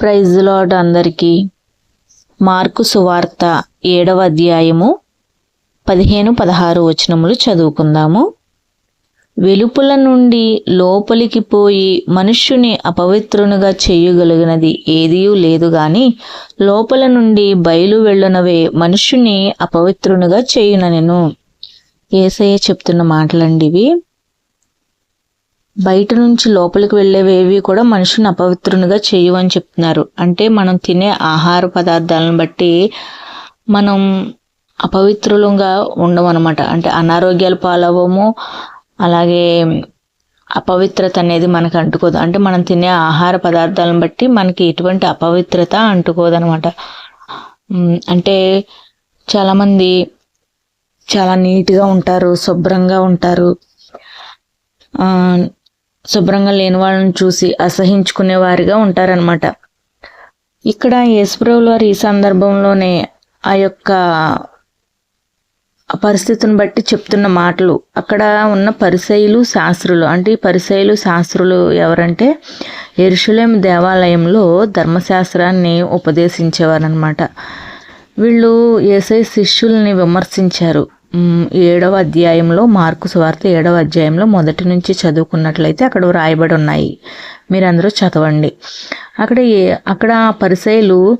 Praise lord అందరికీ mark సువార్త ఏడవ అధ్యాయము పదిహేను పదహారు వచనములు చదువుకుందాము. వెలుపల నుండి లోపలికి పోయి మనుష్యుని అపవిత్రునిగా చేయగలిగినది ఏదియూ లేదు గాని లోపల నుండి బయలు వెళ్ళునవే మనుష్యుని అపవిత్రునిగా చేయుననెను. ఏసయ్య చెప్తున్న మాటలండి ఇవి. బయట నుంచి లోపలికి వెళ్ళేవేవి కూడా మనుషుని అపవిత్రునిగా చేయవని చెప్తున్నారు. అంటే మనం తినే ఆహార పదార్థాలను బట్టి మనం అపవిత్రులుగా ఉండమన్నమాట. అంటే అనారోగ్యాల పాలవము అలాగే అపవిత్రత అనేది మనకు అంటుకోదు. అంటే మనం తినే ఆహార పదార్థాలను బట్టి మనకి ఎటువంటి అపవిత్రత అంటుకోదనమాట అంటే చాలామంది చాలా నీట్గా ఉంటారు శుభ్రంగా ఉంటారు. శుభ్రంగా లేని వాళ్ళని చూసి అసహించుకునే వారిగా ఉంటారనమాట ఇక్కడ యేసుప్రభుల వారు ఈ సందర్భంలోనే ఆ యొక్క పరిస్థితిని బట్టి చెప్తున్న మాటలు. అక్కడ ఉన్న పరిసయులు శాస్త్రులు అంటే ఈ పరిసయులు శాస్త్రులు ఎవరంటే ఎరుషులేం దేవాలయంలో ధర్మశాస్త్రాన్ని ఉపదేశించేవారనమాట వీళ్ళు ఏసై శిష్యుల్ని విమర్శించారు. ఏడవ అధ్యాయంలో మార్కు సువార్త ఏడవ అధ్యాయంలో మొదటి నుంచి చదువుకున్నట్లయితే అక్కడ వ్రాయబడి ఉన్నాయి. మీరందరూ చదవండి. అక్కడ ఏ- అక్కడ పరిసయులు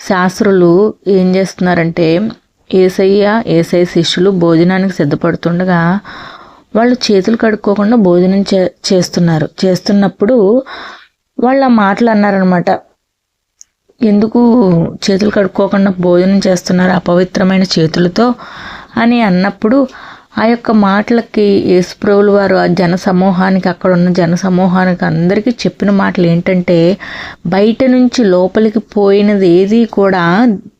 శాస్త్రులు ఏం చేస్తున్నారంటే ఏసయ్య ఏసై శిష్యులు భోజనానికి సిద్ధపడుతుండగా వాళ్ళు చేతులు కడుక్కోకుండా భోజనం చే చేస్తున్నారు. చేస్తున్నప్పుడు వాళ్ళ మాటలు అన్నారనమాట ఎందుకు చేతులు కడుక్కోకుండా భోజనం చేస్తున్నారు అపవిత్రమైన చేతులతో? అని అన్నప్పుడు ఆ యొక్క మాటలకి యేసుప్రభులు వారు ఆ జన సమూహానికి అక్కడ ఉన్న జన సమూహానికి అందరికీ చెప్పిన మాటలు ఏంటంటే బయట నుంచి లోపలికి పోయినది ఏది కూడా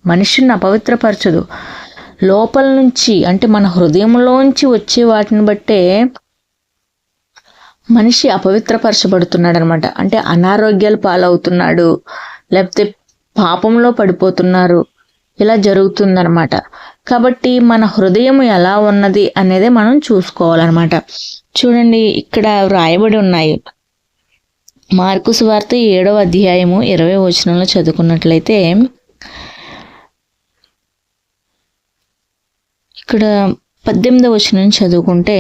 మనిషిని అపవిత్రపరచదు. లోపల నుంచి అంటే మన హృదయంలోంచి వచ్చే వాటిని బట్టే మనిషి అపవిత్రపరచబడుతున్నాడు అనమాట అంటే అనారోగ్యాలు పాలవుతున్నాడు లేకపోతే పాపంలో పడిపోతున్నారు. ఇలా జరుగుతుందన్నమాట కాబట్టి మన హృదయం ఎలా ఉన్నది అనేది మనం చూసుకోవాలన్నమాట. చూడండి ఇక్కడ వ్రాయబడి ఉన్నాయి. మార్కు సువార్త ఏడవ అధ్యాయము ఇరవై వచనంలో చదువుకున్నట్లయితే ఇక్కడ పద్దెనిమిదవ వచనం చదువుకుంటే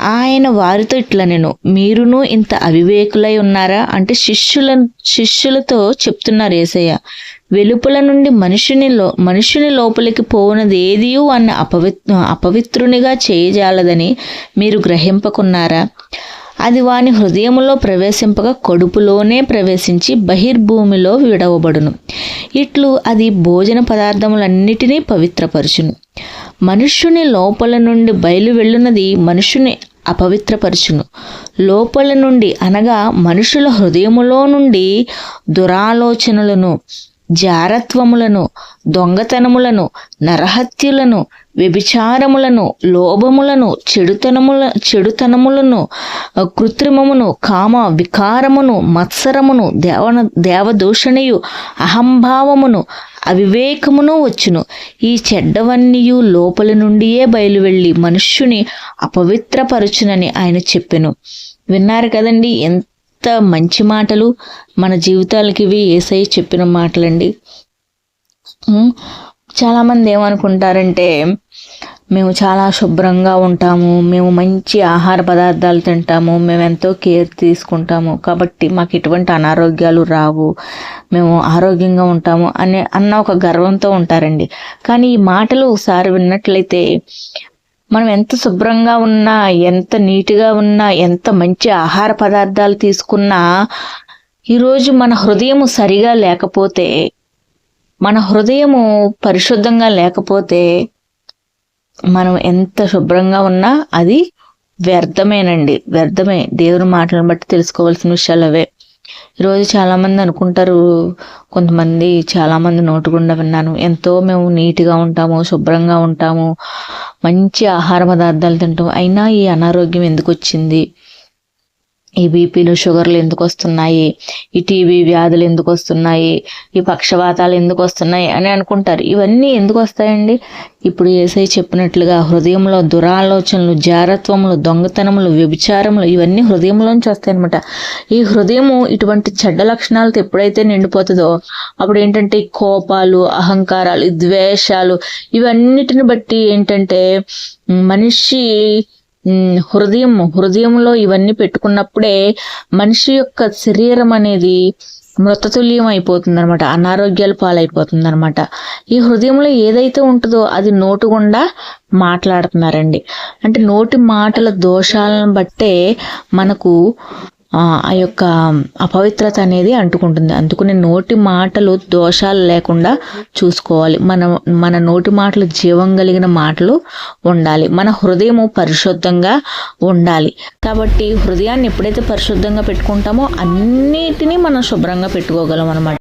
ఆయన వారితో ఇట్లా నేను మీరును ఇంత అవివేకులై ఉన్నారా? అంటే శిష్యుల శిష్యులతో చెప్తున్నారు ఏసయ్య వెలుపల నుండి మనుషుని లో మనుషుని లోపలికి పోవునది ఏదియూ అన్న అపవిత్ అపవిత్రునిగా చేయజాలదని మీరు గ్రహింపకున్నారా? అది వాని హృదయములో ప్రవేశింపగా కడుపులోనే ప్రవేశించి బహిర్భూమిలో విడవబడును. ఇట్లు అది భోజన పదార్థములన్నిటినీ పవిత్రపరచును. మనుష్యుని లోపల నుండి బయలు వెళ్ళున్నది మనుషుని అపవిత్రపరచును. లోపల నుండి అనగా మనుషుల హృదయములో నుండి దురాలోచనలను జారత్వములను దొంగతనములను నరహత్యులను వ్యభిచారములను లోభములను చెడుతనముల చెడుతనములను కృత్రిమమును కామ వికారమును మత్సరమును దేవన దేవదూషణయు అహంభావమును అవివేకమును వచ్చును. ఈ చెడ్డవన్నీయు లోపలి నుండియే బయలువెళ్ళి మనుష్యుని అపవిత్రపరచునని ఆయన చెప్పెను. విన్నారు కదండి ఎంత మంచి మాటలు మన జీవితాలకి ఇవి ఏసై చెప్పిన మాటలండి. చాలామంది ఏమనుకుంటారంటే మేము చాలా శుభ్రంగా ఉంటాము మేము మంచి ఆహార పదార్థాలు తింటాము మేము ఎంతో కేర్ తీసుకుంటాము కాబట్టి మాకు ఎటువంటి అనారోగ్యాలు రావు మేము ఆరోగ్యంగా ఉంటాము అనే అన్న ఒక గర్వంతో ఉంటారండి. కానీ ఈ మాటలు ఒకసారి విన్నట్లయితే మనం ఎంత శుభ్రంగా ఉన్నా ఎంత నీట్గా ఉన్నా ఎంత మంచి ఆహార పదార్థాలు తీసుకున్నా ఈరోజు మన హృదయము సరిగా లేకపోతే మన హృదయము పరిశుద్ధంగా లేకపోతే మనం ఎంత శుభ్రంగా ఉన్నా అది వ్యర్థమేనండి. వ్యర్థమే. దేవుని మాటలను బట్టి తెలుసుకోవాల్సిన విషయాలు అవే. ఈరోజు చాలామంది అనుకుంటారు కొంతమంది చాలామంది నోటుగుండా విన్నాను. ఎంతో మేము నీట్గా ఉంటాము శుభ్రంగా ఉంటాము మంచి ఆహార పదార్థాలు తింటాం అయినా ఈ అనారోగ్యం ఎందుకు వచ్చింది? ఈ బీపీలు షుగర్లు ఎందుకు వస్తున్నాయి ఈ టీబీ వ్యాధులు ఎందుకు వస్తున్నాయి ఈ పక్షవాతాలు ఎందుకు వస్తున్నాయి అని అనుకుంటారు. ఇవన్నీ ఎందుకు వస్తాయండి ఇప్పుడు ఏసై చెప్పినట్లుగా హృదయంలో దురాలోచనలు జారత్వములు దొంగతనములు వ్యభిచారములు ఇవన్నీ హృదయంలోంచి వస్తాయన్నమాట. ఈ హృదయము ఇటువంటి చెడ్డ లక్షణాలతో ఎప్పుడైతే నిండిపోతుందో అప్పుడు ఏంటంటే కోపాలు అహంకారాలు ద్వేషాలు ఇవన్నిటిని బట్టి ఏంటంటే మనిషి హృదయం హృదయంలో ఇవన్నీ పెట్టుకున్నప్పుడే మనిషి యొక్క శరీరం అనేది మృతతుల్యం అయిపోతుంది అనమాట అనారోగ్యాల పాలైపోతుంది అనమాట ఈ హృదయంలో ఏదైతే ఉంటుందో అది నోటు గుండా మాట్లాడుతున్నారండి. అంటే నోటి మాటల దోషాలను బట్టే మనకు ఆ యొక్క అపవిత్రత అనేది అంటుకుంటుంది. అందుకని నోటి మాటలు దోషాలు లేకుండా చూసుకోవాలి. మన మన నోటి మాటలు జీవం కలిగిన మాటలు ఉండాలి. మన హృదయము పరిశుద్ధంగా ఉండాలి. కాబట్టి హృదయాన్ని ఎప్పుడైతే పరిశుద్ధంగా పెట్టుకుంటామో అన్నిటినీ మనం శుభ్రంగా పెట్టుకోగలం అనమాట